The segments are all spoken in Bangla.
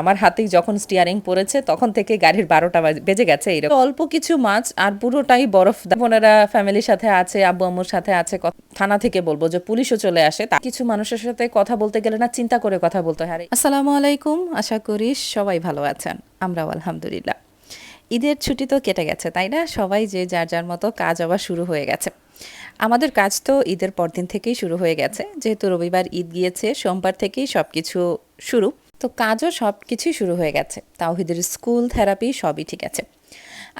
আমার হাতেই যখন স্টিয়ারিং পড়েছে, তখন থেকে গাড়ির বারোটা বেজে গেছে এইরকম অল্প কিছু মাছ আর পুরোটাই বরফ বোনেরা ফ্যামিলির সাথে আছে, আব্বু আম্মুর সাথে আছে থানা থেকে বলব যে পুলিশও চলে আসে। তা কিছু মানুষের সাথে কথা বলতে গেলে না, চিন্তা করে কথা বলতে হয়। আসসালামু আলাইকুম, আশা করি সবাই ভালো আছেন। আমরাও আলহামদুলিল্লাহ। ঈদের ছুটি তো কেটে গেছে, তাই না? সবাই যে যার যার মতো কাজ আবার শুরু হয়ে গেছে। আমাদের কাজ তো ঈদের পরদিন থেকেই শুরু হয়ে গেছে। যেহেতু রবিবার ঈদ গিয়েছে, সোমবার থেকেই সব কিছু শুরু। তো কাজও সব কিছুই শুরু হয়ে গেছে। তাওহিদের স্কুল থেরাপি সবই ঠিক আছে।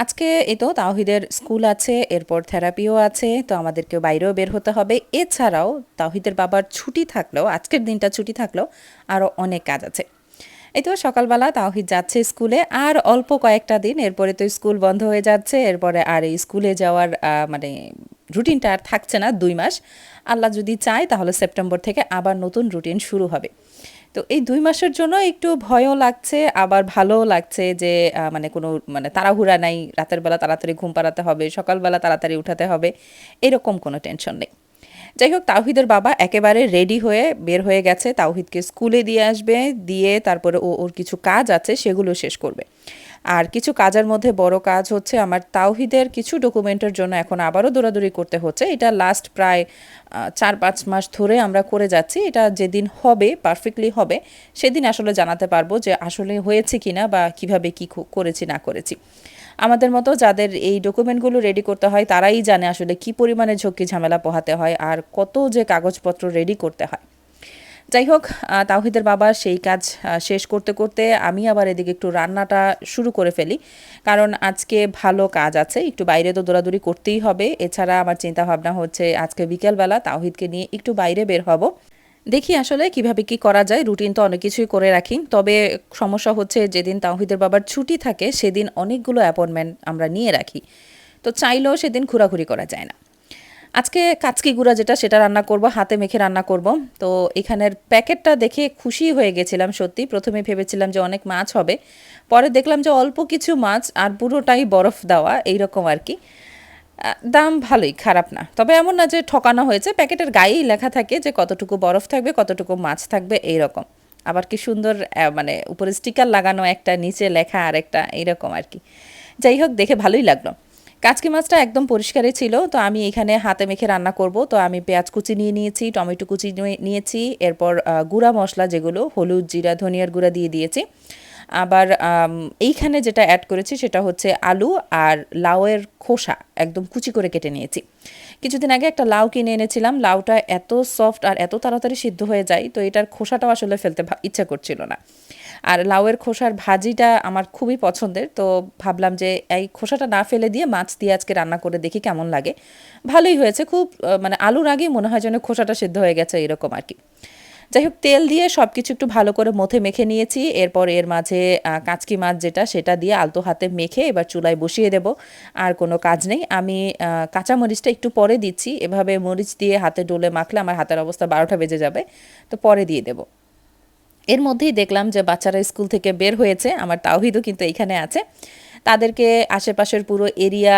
আজকে এই তো তাওহিদের স্কুল আছে, এরপর থেরাপিও আছে, তো আমাদেরকেও বাইরেও বের হতে হবে। এছাড়াও তাওহিদের বাবার ছুটি থাকলেও, আজকের দিনটা ছুটি থাকলেও আরও অনেক কাজ আছে। এই তো সকালবেলা তাওহিদ যাচ্ছে স্কুলে, আর অল্প কয়েকটা দিন, এরপরে তো স্কুল বন্ধ হয়ে যাচ্ছে, এরপরে আর এই স্কুলে যাওয়ার মানে রুটিনটা আর থাকছে না, দুই মাস। আল্লাহ যদি চায় তাহলে সেপ্টেম্বর থেকে আবার নতুন রুটিন শুরু হবে। তো এই দুই মাসের জন্য একটু ভয়ও লাগছে, আবার ভালোও লাগছে যে মানে কোনো মানে তাড়াহুড়া নাই, রাতের বেলা তাড়াতাড়ি ঘুম পাড়াতে হবে, সকালবেলা তাড়াতাড়ি উঠাতে হবে, এরকম কোনো টেনশন নেই। যাই হোক, তাওহিদের বাবা একেবারে রেডি হয়ে বের হয়ে গেছে, তাওহিদকে স্কুলে দিয়ে আসবে, দিয়ে তারপরে ও, ওর কিছু কাজ আছে, সেগুলো শেষ করবে। আর কিছু কাজের মধ্যে বড় কাজ হচ্ছে আমার তাওহিদের কিছু ডকুমেন্টের জন্য এখন আবারও দৌড়াদৌড়ি করতে হচ্ছে। এটা লাস্ট প্রায় চার পাঁচ মাস ধরে আমরা করে যাচ্ছি। এটা যেদিন হবে পারফেক্টলি হবে, সেদিন আসলে জানাতে পারব যে আসলে হয়েছে কি না বা কীভাবে কি করেছি, না করেছি। আমাদের মতো যাদের এই ডকুমেন্টগুলো রেডি করতে হয়, তারাই জানে আসলে কি পরিমাণে ঝক্কি ঝামেলা পোহাতে হয় আর কত যে কাগজপত্র রেডি করতে হয়। যাই হোক তাওহিদের বাবা সেই কাজ শেষ করতে করতে আমি আবার এদিকে একটু রান্নাটা শুরু করে ফেলি। কারণ আজকে ভালো কাজ আছে, একটু বাইরে তো দৌড়াদৌড়ি করতেই হবে। এছাড়া আমার চিন্তা ভাবনা হচ্ছে আজকে বিকেলবেলা তাওহিদকে নিয়ে একটু বাইরে বের হব। দেখি আসলে কীভাবে কি করা যায়, রুটিন তো অনেক কিছুই করে রাখি। তবে সমস্যা হচ্ছে যেদিন তাওহিদের বাবার ছুটি থাকে, সেদিন অনেকগুলো অ্যাপয়েন্টমেন্ট আমরা নিয়ে রাখি। তো চাইলেও সেদিন ঘোরাঘুরি করা যায় না। আজকে কাচকি গুঁড়া যেটা, সেটা রান্না করব, হাতে মেখে রান্না করব। তো এখানের প্যাকেটটা দেখে খুশি হয়ে গেছিলাম সত্যি। প্রথমে ভেবেছিলাম যে অনেক মাছ হবে। পরে দেখলাম যে অল্প কিছু মাছ আর পুরোটাই বরফ দেওয়া, এইরকম আর কি। দাম ভালোই, খারাপ না। তবে এমন না যে ঠকানো হয়েছে, প্যাকেটের গায়েই লেখা থাকে যে কতটুকু বরফ থাকবে, কতটুকু মাছ থাকবে, এইরকম। আবার কি সুন্দর মানে উপরে স্টিকার লাগানো একটা, নিচে লেখা আর একটা এইরকম আর কি। যাই হোক, দেখে ভালোই লাগল। কাচকি মাছটা একদম পরিষ্কারই ছিল, তো আমি এখানে হাতে মেখে রান্না করব। তো আমি পেঁয়াজ কুচি নিয়ে নিয়েছি, টমেটো কুচি নিয়ে- নিয়েছি, এরপর গুঁড়া মশলা যেগুলো, হলুদ জিরা, ধনিয়ার গুঁড়া দিয়ে দিয়েছি। আবার এইখানে যেটা অ্যাড করেছি সেটা হচ্ছে আলু আর লাউয়ের খোসা একদম কুচি করে কেটে নিয়েছি। কিছুদিন আগে একটা লাউ কিনে এনেছিলাম, লাউটা এত সফট আর এত তাড়াতাড়ি সিদ্ধ হয়ে যায়, তো এটার খোসাটাও আসলে ফেলতে ইচ্ছা করছিল না। আর লাউয়ের খোসার ভাজিটা আমার খুবই পছন্দের, তো ভাবলাম যে এই খোসাটা না ফেলে দিয়ে মাছ দিয়ে আজকে রান্না করে দেখি কেমন লাগে। ভালোই হয়েছে, খুব মানে আলুর আগেই মনে হয় যেন খোসাটা সিদ্ধ হয়ে গেছে এরকম আর কি। যাই হোক, তেল দিয়ে সব কিছু একটু ভালো করে মথে মেখে নিয়েছি, এরপর এর মাঝে কাঁচকি মাছ যেটা সেটা দিয়ে আলতো হাতে মেখে এবার চুলায় বসিয়ে দেব, আর কোনো কাজ নেই। আমি কাঁচা মরিচটা একটু পরে দিচ্ছি, এভাবে মরিচ দিয়ে হাতে ডোলে মাখলে আমার হাতের অবস্থা বারোটা বেজে যাবে, তো পরে দিয়ে দেবো। এর মধ্যেই দেখলাম যে বাচ্চারা স্কুল থেকে বের হয়েছে, আমার তাওহিদও কিন্তু এখানে আছে। তাদেরকে আশেপাশের পুরো এরিয়া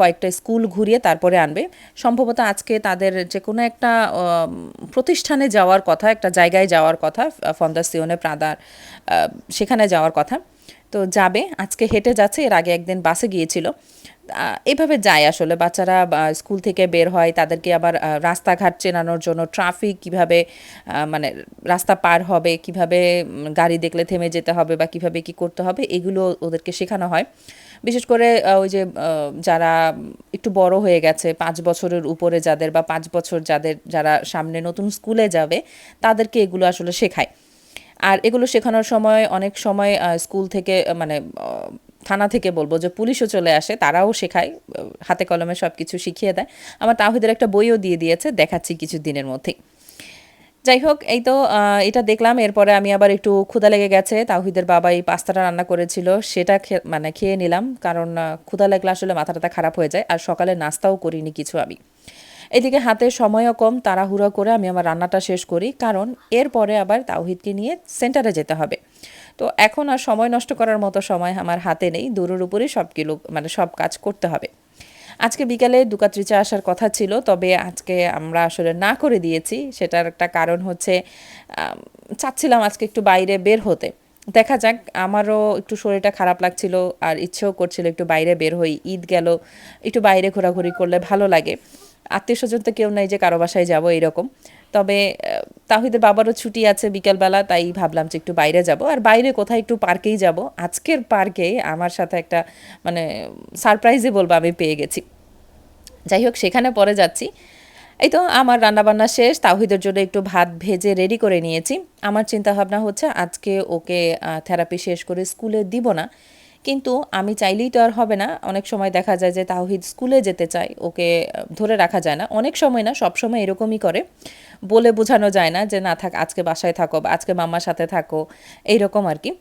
কয়েকটা স্কুল ঘুরিয়ে তারপরে আনবে। সম্ভবত আজকে তাদের যে কোনো একটা প্রতিষ্ঠানে যাওয়ার কথা, একটা জায়গায় যাওয়ার কথা ফন্দাসিওনে প্রাদার সেখানে যাওয়ার কথা। তো যাবে। আজকে হেঁটে যাচ্ছে, এর আগে একদিন বাসে গিয়েছিল। এভাবে যায় আসলে। বাচ্চারা স্কুল থেকে বের হয়, তাদেরকে আবার রাস্তাঘাট চেনানোর জন্য ট্রাফিক কীভাবে মানে রাস্তা পার হবে, কীভাবে গাড়ি দেখলে থেমে যেতে হবে বা কীভাবে কি করতে হবে, এগুলো ওদেরকে শেখানো হয়। বিশেষ করে ওই যে যারা একটু বড় হয়ে গেছে, পাঁচ বছরের উপরে যাদের বা পাঁচ বছর যাদের, যারা সামনে নতুন স্কুলে যাবে, তাদেরকে এগুলো আসলে শেখায়। আর এগুলো শেখানোর সময় অনেক সময় স্কুল থেকে মানে থানা থেকে বলব যে পুলিশও চলে আসে, তারাও শেখায় হাতে কলমে সব কিছু শিখিয়ে দেয়। আমার তাহিদের একটা বইও দিয়ে দিয়েছে, দেখাচ্ছি কিছু দিনের মধ্যেই। যাই হোক, এই তো এটা দেখলাম, এরপরে আমি আবার একটু ক্ষুধা লেগে গেছে। তাহিদের বাবা এই পাস্তাটা রান্না করেছিল, সেটা মানে খেয়ে নিলাম, কারণ ক্ষুধা লাগলে আসলে মাথা টাথা খারাপ হয়ে যায়, আর সকালে নাস্তাও করিনি কিছু আমি। এদিকে হাতে সময়ও কম, তাড়াহুড়ো করে আমি আমার রান্নাটা শেষ করি, কারণ এরপরে আবার তাওহিদকে নিয়ে সেন্টারে যেতে হবে। তো এখন আর সময় নষ্ট করার মতো সময় আমার হাতে নেই, দূরের উপরেই সব কিলো মানে সব কাজ করতে হবে। আজকে বিকালে দুকাত্রিচা আসার কথা ছিল, তবে আজকে আমরা আসলে না করে দিয়েছি, সেটার একটা কারণ হচ্ছে চাচ্ছিলাম আজকে একটু বাইরে বের হতে। দেখা যাক, আমারও একটু শরীরটা খারাপ লাগছিল, আর ইচ্ছেও করছিল একটু বাইরে বের হই, ঈদ গেল, একটু বাইরে ঘোরাঘুরি করলে ভালো লাগে। আত্মীয় স্বজন তো কেউ নাই যে কারও বাসায় যাব এরকম। তবে তাহিদের বাবারও ছুটি আছে বিকালবেলা, তাই ভাবলাম যে একটু বাইরে যাব। আর বাইরে কোথায় একটু পার্কেই যাব। আজকের পার্কে আমার সাথে একটা মানে সারপ্রাইজে বলব আমি পেয়ে গেছি। যাই হোক, সেখানে পরে যাচ্ছি। এই তো আমার রান্নাবান্না শেষ, তাহিদের জন্য একটু ভাত ভেজে রেডি করে নিয়েছি। আমার চিন্তা ভাবনা হচ্ছে আজকে ওকে থেরাপি শেষ করে স্কুলে দিব না। কিন্তু আমি চাইলেই তো আর হবে না। অনেক সময় দেখা যায় যে তাহিদ স্কুলে যেতে চায়, ওকে ধরে রাখা যায় না। অনেক সময় না, সব সময় এরকমই করে। বলে বোঝানো যায় না যে, না থাক, আজকে বাসায় থাকো বা আজকে মামার সাথে থাকো। এইরকম আর কি।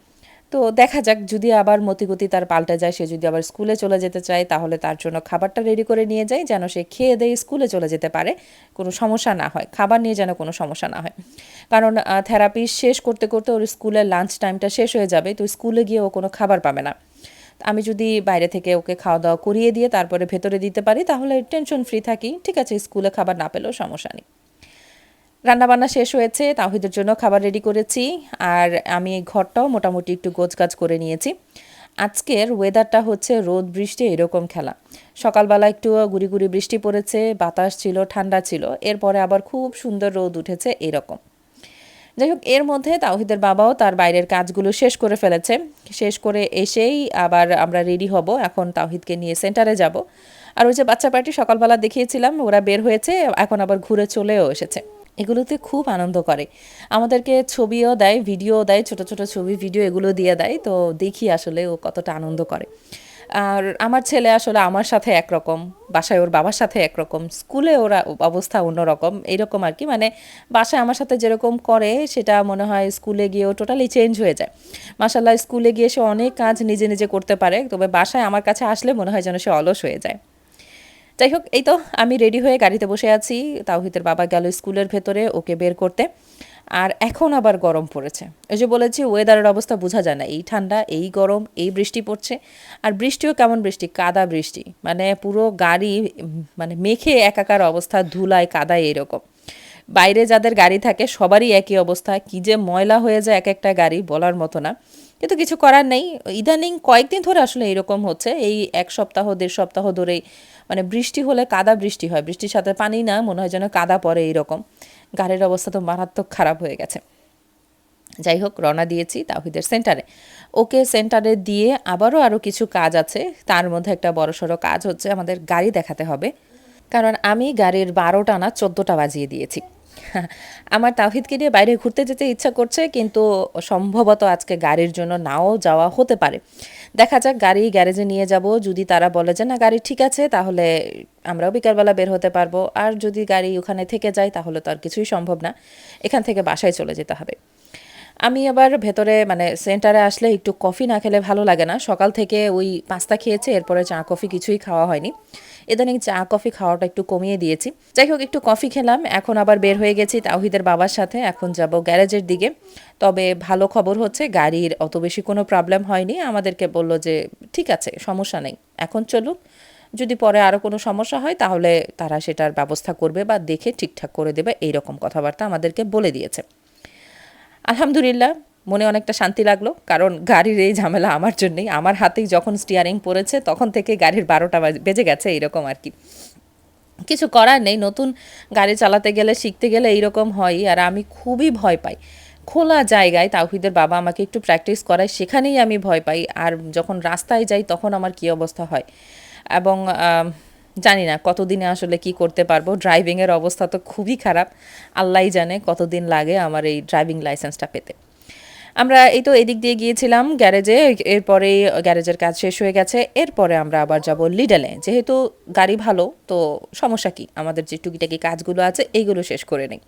তো দেখা যাক, যদি আবার মতিগতি তার পাল্টে যায়, সে যদি আবার স্কুলে চলে যেতে চায়, তাহলে তার জন্য খাবারটা রেডি করে নিয়ে যায়, যেন সে খেয়ে দিয়ে স্কুলে চলে যেতে পারে। কোনো সমস্যা না হয়। খাবার নিয়ে যেন কোনো সমস্যা না হয়। কারণ থেরাপি শেষ করতে করতে ওর স্কুলের লাঞ্চ টাইমটা শেষ হয়ে যাবে, তো স্কুলে গিয়ে ও কোনো খাবার পাবে না। আমি যদি বাইরে থেকে ওকে খাওয়া দাওয়া করিয়ে দিয়ে তারপরে ভেতরে দিতে পারি, তাহলে টেনশন ফ্রি থাকি। ঠিক আছে, স্কুলে খাবার না পেলেও সমস্যা নেই। রান্নাবান্না শেষ হয়েছে, তাহিদের জন্য খাবার রেডি করেছি, আর আমি ঘরটাও মোটামুটি একটু গোছগাছ করে নিয়েছি। আজকের ওয়েদারটা হচ্ছে রোদ, বৃষ্টি, এরকম খেলা। সকালবেলা একটু গুড়ি গুড়ি বৃষ্টি পড়েছে, বাতাস ছিল, ঠান্ডা ছিল। এরপরে আবার খুব সুন্দর রোদ উঠেছে, এরকম। যাই হোক এর মধ্যে তাওহিদের বাবাও তার বাইরের কাজগুলো শেষ করে ফেলেছে। শেষ করে এসেই আবার আমরা রেডি হব। এখন তাওহিদকে নিয়ে সেন্টারে যাব। আর ওই যে বাচ্চা পার্টি সকালবেলা দেখিয়েছিলাম, ওরা বের হয়েছে, এখন আবার ঘুরে চলেও এসেছে। এগুলোতে খুব আনন্দ করে। আমাদেরকে ছবিও দেয়, ভিডিও দেয়, ছোট ছোট ছবি ভিডিও এগুলো দিয়ে দেয়। তো দেখি আসলে ও কতটা আনন্দ করে। আর আমার ছেলে আসলে আমার সাথে একরকম, বাসায় ওর বাবার সাথে একরকম, স্কুলে ওরা অবস্থা অন্যরকম এইরকম আর কি। মানে বাসায় আমার সাথে যেরকম করে, সেটা মনে হয় স্কুলে গিয়েও টোটালি চেঞ্জ হয়ে যায়। মাসাল্লাহ স্কুলে গিয়ে সে অনেক কাজ নিজে নিজে করতে পারে, তবে বাসায় আমার কাছে আসলে মনে হয় যেন সে অলস হয়ে যায়। যাই হোক, এই তো আমি রেডি হয়ে গাড়িতে বসে আছি। তাওহিদের বাবা গেল স্কুলের ভেতরে ওকে বের করতে। আর এখন আবার গরম পড়েছে। ওই যে বলেছি ওয়েদারের অবস্থা বোঝা যায় না। এই ঠান্ডা, এই গরম, এই বৃষ্টি পড়ছে। আর বৃষ্টিও কেমন বৃষ্টি? কাদা বৃষ্টি। মানে পুরো গাড়ি মানে মেখে একাকার অবস্থা, ধুলায়, কাদায় এরকম। বাইরে যাদের গাড়ি থাকে, সবারই একই অবস্থা। কি যে ময়লা হয়ে যায় এক একটা গাড়ি, বলার মতো না। কিন্তু কিছু করার নেই। ইদানিং কয়েকদিন ধরে আসলে এরকম হচ্ছে। এই এক সপ্তাহ, দেড় সপ্তাহ ধরেই মানে বৃষ্টি হলে কাদা বৃষ্টি হয়। বৃষ্টির সাথে পানি না, মনে হয় যেন কাদা পড়ে এইরকম। গাড়ির অবস্থা তো মারাত্মক খারাপ হয়ে গেছে। যাই হোক, রওনা দিয়েছি তাহিদের সেন্টারে। ওকে সেন্টারে দিয়ে আবারও আরও কিছু কাজ আছে। তার মধ্যে একটা বড়সড় কাজ হচ্ছে আমাদের গাড়ি দেখাতে হবে। কারণ আমি গাড়ির বারোটা না, চোদ্দোটা বাজিয়ে দিয়েছি। আমার তাহিদকে নিয়ে বাইরে ঘুরতে যেতে ইচ্ছা করছে, কিন্তু সম্ভবত আজকে গাড়ির জন্য নাও যাওয়া হতে পারে। দেখা যাক, গাড়ি গ্যারেজে নিয়ে যাব। যদি তারা বলে যে, না, গাড়ি ঠিক আছে, তাহলে আমরাও বিকালবেলা বের হতে পারব। আর যদি গাড়ি ওখানে থেকে যায়, তাহলে তো আর কিছুই সম্ভব না। এখান থেকে বাসায় চলে যেতে হবে। আমি আবার ভেতরে মানে সেন্টারে আসলে একটু কফি না খেলে ভালো লাগে না। সকাল থেকে ওই পাস্তা খেয়েছে, এরপরে চা কফি কিছুই খাওয়া হয়নি। ইদানিং চা, কফি খাওয়াটা একটু কমিয়ে দিয়েছি। যাই হোক, একটু কফি খেলাম, এখন আবার বের হয়ে গেছি তাওহিদের বাবার সাথে, এখন যাব গ্যারেজের দিকে। তবে ভালো খবর হচ্ছে, গাড়ির অত বেশি কোনো প্রবলেম হয়নি, আমাদেরকে বলল যে ঠিক আছে, সমস্যা নেই, এখন চলুক। যদি পরে আরও কোনো সমস্যা হয়, তাহলে তারা সেটার ব্যবস্থা করবে বা দেখে ঠিকঠাক করে দেবে, এইরকম কথাবার্তা আমাদেরকে বলে দিয়েছে। আলহামদুলিল্লাহ মনে অনেকটা শান্তি লাগল, কারণ গাড়ির এই ঝামেলা আমার জন্যই। আমার হাতেই যখন স্টিয়ারিং পড়েছে, তখন থেকে গাড়ির বারোটা বাজ- গেছে এইরকম আর কি। কিছু করার নেই, নতুন গাড়ি চালাতে গেলে, শিখতে গেলে এইরকম হয় আর আমি খুবই ভয় পাই। খোলা জায়গায় তাওহিদের বাবা আমাকে একটু প্র্যাকটিস করায়, সেখানেই আমি ভয় পাই আর যখন রাস্তায় যাই তখন আমার কী অবস্থা হয়। এবং জানি না কতদিনে আসলে কি করতে পারব ড্রাইভিংয়ের অবস্থা তো খুবই খারাপ। আল্লাহই জানে কতদিন লাগে আমার এই ড্রাইভিং লাইসেন্সটা পেতে। আমরা এই তো এদিক দিয়ে গিয়েছিলাম গ্যারেজে, এরপরে গ্যারেজের কাজ শেষ হয়ে গেছে, এরপরে আমরা আবার যাব লিডেলে। যেহেতু গাড়ি ভালো, তো সমস্যা কি? আমাদের যে টুকিটাকি কাজগুলো আছে, এইগুলো শেষ করে নেই।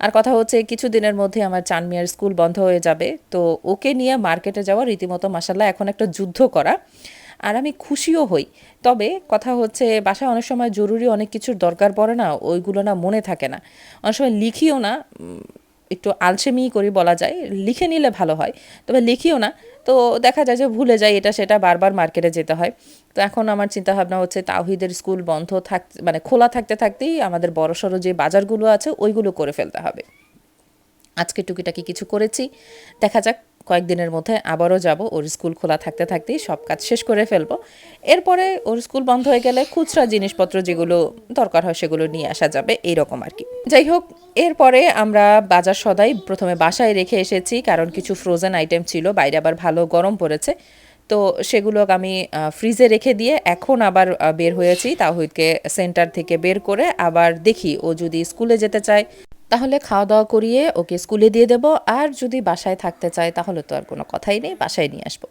আর কথা হচ্ছে কিছু দিনের মধ্যে আমার চানমিয়ার স্কুল বন্ধ হয়ে যাবে, তো ওকে নিয়ে মার্কেটে যাওয়া রীতিমতো মাসাল্লাহ এখন একটা যুদ্ধ করা। আর আমি খুশিও হই। তবে কথা হচ্ছে, বাসায় অনেক সময় জরুরি অনেক কিছুর দরকার পড়ে না, ওইগুলো না মনে থাকে না। অনেক সময় লিখিও না একটু আলসেমি করি বলা যায়। লিখে নিলে ভালো হয়, তবে লিখিও না। তো দেখা যায় যে ভুলে যায় এটা সেটা বারবার মার্কেটে যেতে হয়। তো এখন আমার চিন্তা ভাবনা হচ্ছে তাওহিদের স্কুল বন্ধ থাক মানে খোলা থাকতে থাকতেই আমাদের বড়সড় যে বাজারগুলো আছে ওইগুলো করে ফেলতে হবে। আজকে টুকিটাকি কিছু করেছি। দেখা যাক কয়েকদিনের মধ্যে আবারও যাব। ওর স্কুল খোলা থাকতে থাকতেই সব কাজ শেষ করে ফেলব। এরপরে ওর স্কুল বন্ধ হয়ে গেলে খুচরা জিনিসপত্র যেগুলো দরকার হয় সেগুলো নিয়ে আসা যাবে, এইরকম আর কি। যাই হোক, এরপরে আমরা বাজার সদাই প্রথমে বাসায় রেখে এসেছি, কারণ কিছু ফ্রোজেন আইটেম ছিল, বাইরে আবার ভালো গরম পড়েছে। তো সেগুলো আমি ফ্রিজে রেখে দিয়ে এখন আবার বের হয়েছি তাহিদকে সেন্টার থেকে বের করে আবার দেখি ও যদি স্কুলে যেতে চায়। তাহলে খাওয়া দাওয়া করিয়ে ওকে স্কুলে দিয়ে দেবো। আর যদি বাসায় থাকতে চায়, তাহলে তো আর কোনো কথাই নেই, বাসায় নিয়ে আসব।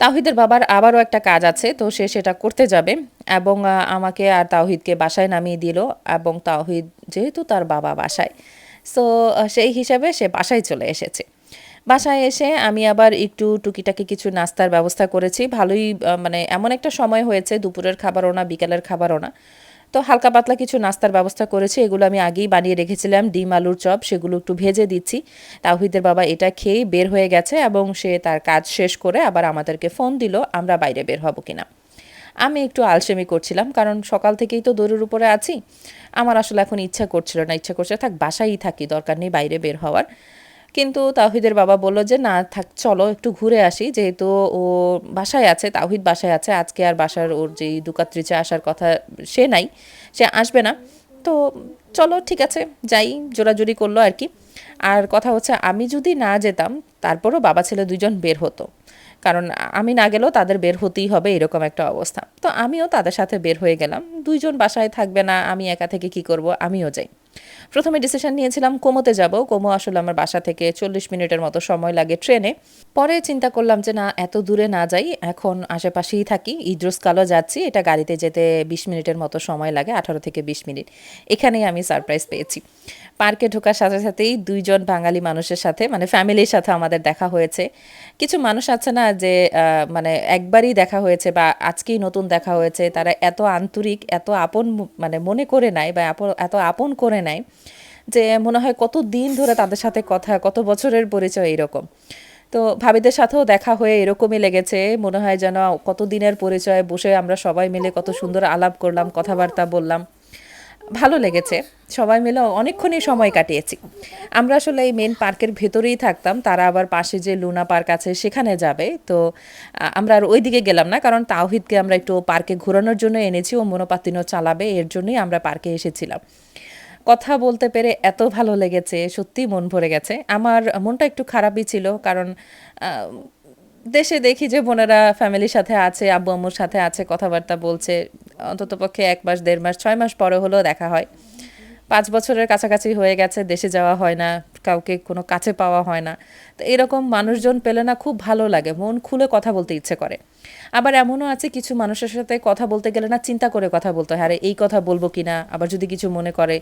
তাওহিদের বাবার আবারও একটা কাজ আছে, তো সে সেটা করতে যাবে। এবং আমাকে আর তাওহিদকে বাসায় নামিয়ে দিল। এবং তাওহিদ যেহেতু তার বাবা বাসায়, সো সেই হিসাবে সে বাসায় চলে এসেছে। বাসায় এসে আমি আবার একটু টুকিটাকি কিছু নাস্তার ব্যবস্থা করেছি। ভালোই মানে এমন একটা সময় হয়েছে, দুপুরের খাবারও না, বিকালের খাবারও না। তো হালকা পাতলা কিছু নাস্তার ব্যবস্থা করেছি, এগুলো আমি আগেই বানিয়ে রেখেছিলাম, ডিম, আলুর চপ, সেগুলো একটু ভেজে দিচ্ছি। তাহিদের বাবা এটা খেয়েই বের হয়ে গেছে এবং সে তার কাজ শেষ করে আবার আমাদেরকে ফোন দিল, আমরা বাইরে বের হব কিনা। আমি একটু আলসেমি করছিলাম, কারণ সকাল থেকেই তো দৌড়ের উপরে আছি। আমার আসলে এখন ইচ্ছা করছিল না, ইচ্ছা করছে থাক, বাসায়ই থাকি, দরকার নেই বাইরে বের হওয়ার। কিন্তু তাহিদের বাবা বলল যে, না, থাক, চলো একটু ঘুরে আসি। যেহেতু ও বাসায় আছে তাহিদ বাসায় আছে, আজকে আর বাসার ওর যেই দুকাত্রিচে আসার কথা সে নাই, সে আসবে না। তো চলো, ঠিক আছে, যাই, জোরাজুরি করল আর কি। আর কথা হচ্ছে, আমি যদি না যেতাম, তারপরও বাবা ছেলে দুজন বের হতো। কারণ আমি না গেলেও তাদের বের হতেই হবে, এরকম একটা অবস্থা। তো আমিও তাদের সাথে বের হয়ে গেলাম। দুইজন বাসায় থাকবে না, আমি একা থেকে কি করব? আমিও যাই। প্রথমে ডিসিশন নিয়েছিলাম কোমোতে যাব। কোমো আসলে আমার বাসা থেকে চল্লিশ মিনিটের মতো সময় লাগে ট্রেনে। পরে চিন্তা করলাম যে না, এত দূরে না যাই, এখন আশেপাশেই থাকি, ইদ্রুসকালও যাচ্ছি, এটা গাড়িতে যেতে বিশ মিনিটের মতো সময় লাগে, আঠারো থেকে বিশ মিনিট। এখানেই আমি সারপ্রাইজ পেয়েছি। পার্কে ঢোকার সাথে সাথেই দুইজন বাঙালি মানুষের সাথে মানে ফ্যামিলির সাথে আমাদের দেখা হয়েছে। কিছু মানুষ আছে না যে মানে একবারই দেখা হয়েছে বা আজকেই নতুন দেখা হয়েছে, তারা এত আন্তরিক, এত আপন মানে মনে করে নেয় বা এত আপন করে নেয়। যে মনে হয় কত দিন ধরে তাদের সাথে কথা, কত বছরের পরিচয় এরকম তো ভাবিদের সাথেও দেখা হয়ে এরকমই লেগেছে, মনে হয় যেন কত দিনের পরিচয়, বসে আমরা সবাই মিলে কত সুন্দর আলাপ করলাম, কথাবার্তা বললাম। ভালো লেগেছে, সবাই মিলে অনেকক্ষণই সময় কাটিয়েছি। আমরা আসলে এই মেন পার্কের ভেতরেই থাকতাম, তারা আবার পাশে যে লুনা পার্ক আছে সেখানে যাবে। তো আমরা আর ওই দিকে গেলাম না, কারণ তাওহিদকে আমরা একটু পার্কে ঘোরানোর জন্য এনেছি, ও মনোপাতিনও চালাবে, এর জন্যই আমরা পার্কে এসেছিলাম। কথা বলতে পেরে এত ভালো লেগেছে সত্যি মন ভরে গেছে। আমার মনটা একটু খারাপই ছিল, কারণ দেশে দেখি যে বোনেরা ফ্যামিলির সাথে আছে আব্বু আম্মুর সাথে আছে, কথাবার্তা বলছে। অন্ততপক্ষে এক মাস, দেড় মাস, ছয় মাস পরে হলেও দেখা হয়। পাঁচ বছরের কাছাকাছি হয়ে গেছে, দেশে যাওয়া হয় না, কাউকে কোনো কাছে পাওয়া হয় না। তো এরকম মানুষজন পেলে না খুব ভালো লাগে, মন খুলে কথা বলতে ইচ্ছে করে। আবার এমনও আছে, কিছু মানুষের সাথে কথা বলতে গেলে না চিন্তা করে কথা বলতে হয়, আরে, এই কথা বলব কি না আবার যদি কিছু মনে করে,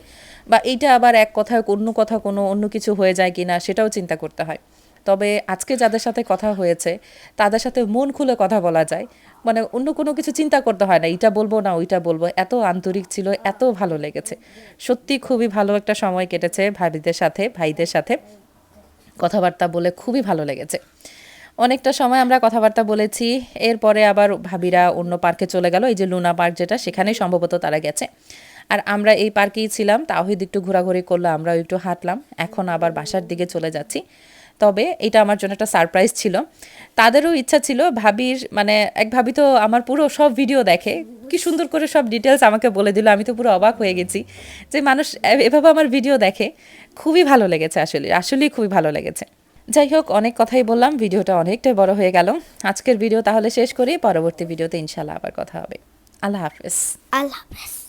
বা এইটা আবার এক কথায় অন্য কথা কোনো অন্য কিছু হয়ে যায় কি না সেটাও চিন্তা করতে হয়। তবে আজকে যাদের সাথে কথা হয়েছে, তাদের সাথে মন খুলে কথা বলা যায়। মানে অন্য কোনো কিছু চিন্তা করতে হয় না এটা বলব না, ওইটা বলব। এত আন্তরিক ছিল, এত ভালো লেগেছে। সত্যি খুবই ভালো একটা সময় কেটেছে ভাবিদের সাথে, ভাইদের সাথে। কথাবার্তা বলে খুবই ভালো লেগেছে। অনেকটা সময় আমরা কথাবার্তা বলেছি, এরপরে আবার ভাবিরা অন্য পার্কে চলে গেল, এই যে লুনা পার্ক যেটা, সেখানেই সম্ভবত তারা গেছে। আর আমরা এই পার্কেই ছিলাম তাওহিদ একটু ঘোরাঘুরি করল আমরাও একটু হাঁটলাম, এখন আবার বাসার দিকে চলে যাচ্ছি। তবে এটা আমার জন্য একটা সারপ্রাইজ ছিল। তাদেরও ইচ্ছা ছিল, ভাবির মানে এক ভাবি তো আমার পুরো সব ভিডিও দেখে, কি সুন্দর করে সব ডিটেলস আমাকে বলে দিল, আমি তো পুরো অবাক হয়ে গেছি যে মানুষ এভাবে আমার ভিডিও দেখে, খুবই ভালো লেগেছে আসলে, আসলেই খুবই ভালো লেগেছে। যাই হোক, অনেক কথাই বললাম, ভিডিওটা অনেকটাই বড় হয়ে গেল। আজকের ভিডিও তাহলে শেষ করি, পরবর্তী ভিডিওতে ইনশাল্লাহ আবার কথা হবে। আল্লাহ হাফেজ। আল্লাহ হাফেজ।